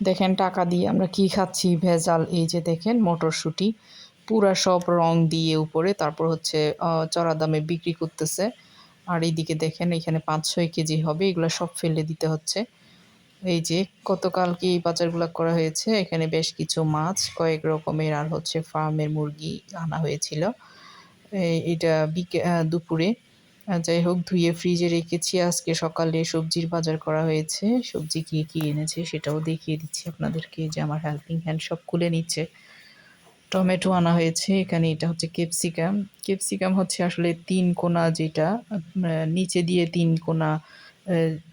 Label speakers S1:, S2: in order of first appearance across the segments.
S1: দেখেন টাকা দিয়ে আমরা কি খাচ্ছি, ভেজাল, এই যে দেখেন মটরশুঁটি, পুরা সব রং দিয়ে উপরে, তারপর হচ্ছে চড়া দামে বিক্রি করতেছে। আর এইদিকে দেখেন এখানে পাঁচ ছয় কেজি হবে, এগুলো সব ফেলে দিতে হচ্ছে। এই যে গতকালকে এই বাজারগুলো করা হয়েছে, এখানে বেশ কিছু মাছ, কয়েক রকমের, আর হচ্ছে ফার্মের মুরগি আনা হয়েছিল। এটা বিকে দুপুরে যাই হোক, ধুয়ে ফ্রিজে রেখেছি। আজকে সকালে সবজির বাজার করা হয়েছে। সবজি কি কি এনেছে সেটাও দেখিয়ে দিচ্ছি আপনাদেরকে। যে আমার হেল্পিং হ্যান্ড সব খুলে নিচ্ছে। টমেটো আনা হয়েছে। এখানে এটা হচ্ছে ক্যাপসিকাম ক্যাপসিকাম হচ্ছে আসলে তিন কোনা যেটা নিচে দিয়ে তিন কোনা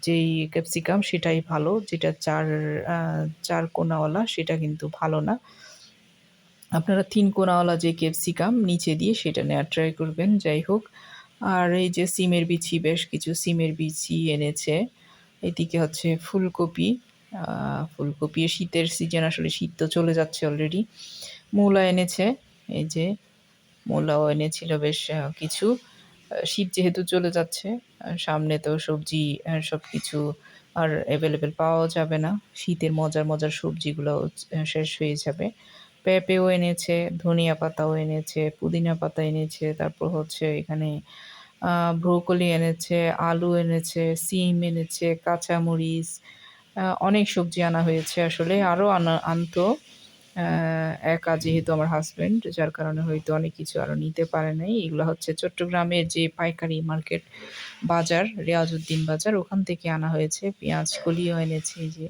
S1: যেই ক্যাপসিকাম সেটাই ভালো। যেটা চার চার কোনাওয়ালা সেটা কিন্তু ভালো না। আপনারা তিন কোনাওয়ালা যে ক্যাপসিকাম নিচে দিয়ে সেটা নেওয়ার ট্রাই করবেন। যাই হোক আর এই যে সিমের বিচি, বেশ কিছু সিমের বিচি এনেছে। এদিকে হচ্ছে ফুলকপি ফুলকপি শীতের সিজন আসলে শীত তো চলে যাচ্ছে অলরেডি মূলা এনেছে, এই যে মূলাও এনেছিল বেশ কিছু। শীত যেহেতু চলে যাচ্ছে সামনে তো সবজি সব কিছু আর অ্যাভেলেবেল পাওয়া যাবে না। শীতের মজার মজার সবজিগুলো শেষ হয়ে যাবে। পেঁপেও এনেছে, ধনিয়া পাতাও এনেছে, পুদিনা পাতা এনেছে, তারপর হচ্ছে এখানে ব্রোকলি এনেছে, আলু এনেছে, সিম এনেছে, কাঁচামরিচ অনেক সবজি আনা হয়েছে আসলে আরও আনা, আনতো একা যেহেতু আমার হাজবেন্ড যার কারণে হয়তো অনেক কিছু আরও নিতে পারে নাই। এগুলো হচ্ছে চট্টগ্রামের যে পাইকারি মার্কেট বাজার, রিয়াজউদ্দিন বাজার, ওখান থেকে আনা হয়েছে। পেঁয়াজ কলিও এনেছে যে,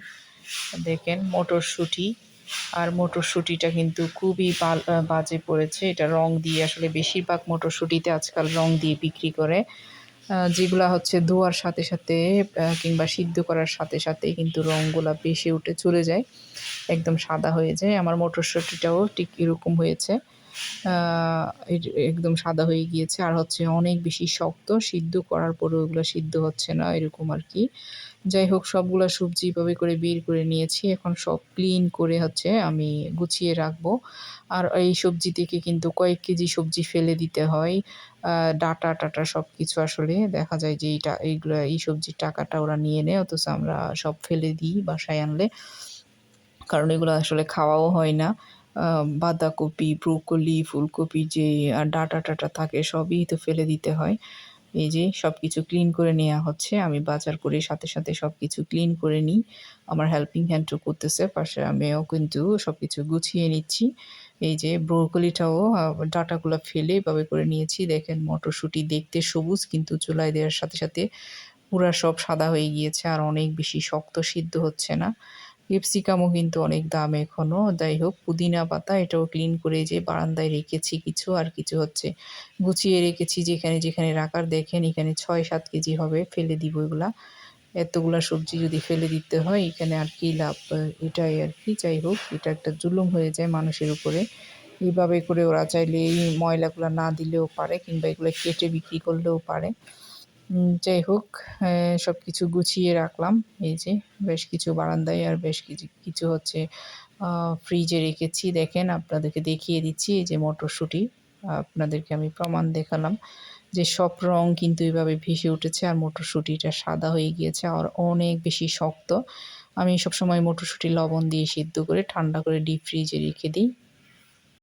S1: দেখেন, মটরশুঁটি। আর মটরশুঁটিটা কিন্তু খুবই বাজে পড়েছে। এটা রং দিয়ে আসলে বেশিরভাগ মটরশুঁটিতে আজকাল রং দিয়ে বিক্রি করে। যেগুলো হচ্ছে ধোয়ার সাথে সাথে কিংবা সিদ্ধ করার সাথে সাথে কিন্তু রঙগুলা বেশি উঠে চলে যায়। একদম সাদা হয়ে যায়। আমার মটরশুঁটিটাও ঠিক এরকম হয়েছে। একদম সাদা হয়ে গিয়েছে। আর হচ্ছে অনেক বেশি শক্ত, সিদ্ধ করার পরেও ওগুলো সিদ্ধ হচ্ছে না, এরকম আর কি। যাই হোক, সবগুলো সবজি এভাবে করে বের করে নিয়েছি। এখন সব ক্লিন করে হচ্ছে আমি গুছিয়ে রাখব। আর এই সবজি থেকে কিন্তু কয়েক কেজি সবজি ফেলে দিতে হয়। ডাটা টাটা সব কিছু আসলে দেখা যায় যে এইটা, এইগুলো, এই সবজির টাকাটা ওরা নিয়ে নেয়, অথচ আমরা সব ফেলে দিই বাসায় আনলে। কারণ এগুলো আসলে খাওয়াও হয় না। বাঁধাকপি, ব্রোকলি, ফুলকপি যে ডাঁটা টাটা থাকে সবই তো ফেলে দিতে হয়। এই যে সব কিছু ক্লিন করে নেওয়া হচ্ছে। আমি বাজার করে সাথে সাথে সব কিছু ক্লিন করে নিই। আমার হেল্পিং হ্যান্ডও করতেছে। পাশে আমিও কিন্তু সব কিছু গুছিয়ে নিচ্ছি। এই যে ব্রোকলিটাও ডাটাগুলো ফেলে এভাবে করে নিয়েছি। দেখেন মটরশুঁটি দেখতে সবুজ কিন্তু চুলায় দেওয়ার সাথে সাথে পুরা সব সাদা হয়ে গিয়েছে। আর অনেক বেশি শক্ত সিদ্ধ হচ্ছে না। ক্যাপসিকামও কিন্তু অনেক দাম এখনও যাই হোক পুদিনা পাতা এটাও ক্লিন করে যে বারান্দায় রেখেছি কিছু, আর কিছু হচ্ছে গুছিয়ে রেখেছি যেখানে যেখানে রাখার দেখেন, এখানে ছয় সাত কেজি হবে, ফেলে দিব এগুলা। এতগুলা সবজি যদি ফেলে দিতে হয়, এখানে আর কি লাভ? এটাই আর কি যাই হোক এটা একটা জুলুম হয়ে যায় মানুষের উপরে। এইভাবে করে ওরা চাইলে এই ময়লাগুলো না দিলেও পারে, কিংবা এগুলো কেটে বিক্রি করলেও পারে। যাই হোক সব কিছু গুছিয়ে রাখলাম। এই যে বেশ কিছু বারান্দায় আর বেশ কিছু কিছু হচ্ছে ফ্রিজে রেখেছি। দেখেন, আপনাদেরকে দেখিয়ে দিচ্ছি এই যে মটরশুঁটি। আপনাদেরকে আমি প্রমাণ দেখালাম যে সব রং কিন্তু এভাবে ভেসে উঠেছে আর মটরশুঁটিটা সাদা হয়ে গিয়েছে আর অনেক বেশি শক্ত। আমি সবসময় মটরশুঁটি লবণ দিয়ে সিদ্ধ করে ঠান্ডা করে ডিপ ফ্রিজে রেখে দিই।